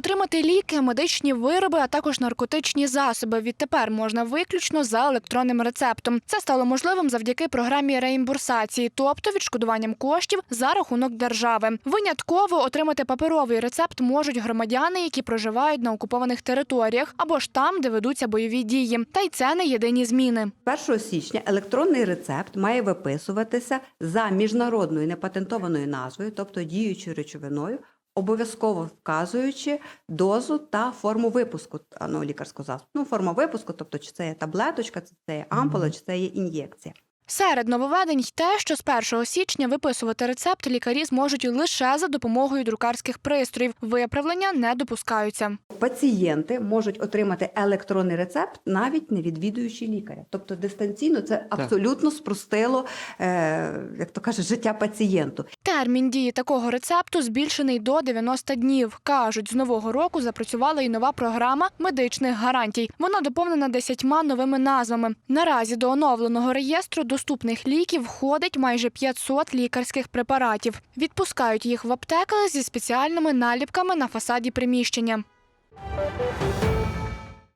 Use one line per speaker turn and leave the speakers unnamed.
Отримати ліки, медичні вироби, а також наркотичні засоби відтепер можна виключно за електронним рецептом. Це стало можливим завдяки програмі реімбурсації, тобто відшкодуванням коштів за рахунок держави. Винятково отримати паперовий рецепт можуть громадяни, які проживають на окупованих територіях або ж там, де ведуться бойові дії. Та й це не єдині зміни.
1 січня електронний рецепт має виписуватися за міжнародною непатентованою назвою, тобто діючою речовиною, обов'язково вказуючи дозу та форму випуску ну, лікарського засобу. Ну, форма випуску, тобто чи це є таблеточка, чи це є ампула, чи це є ін'єкція.
Серед нововведень й те, що з 1 січня виписувати рецепт лікарі зможуть лише за допомогою друкарських пристроїв. Виправлення не допускаються.
Пацієнти можуть отримати електронний рецепт, навіть не відвідуючи лікаря. Тобто дистанційно це абсолютно спростило, е, як то кажуть, життя пацієнту.
Термін дії такого рецепту збільшений до 90 днів. кажуть, з нового року запрацювала і нова програма медичних гарантій. Вона доповнена десятьма новими назвами. Наразі до оновленого реєстру доступних ліків входить майже 500 лікарських препаратів. Відпускають їх в аптеках зі спеціальними наліпками на фасаді приміщення.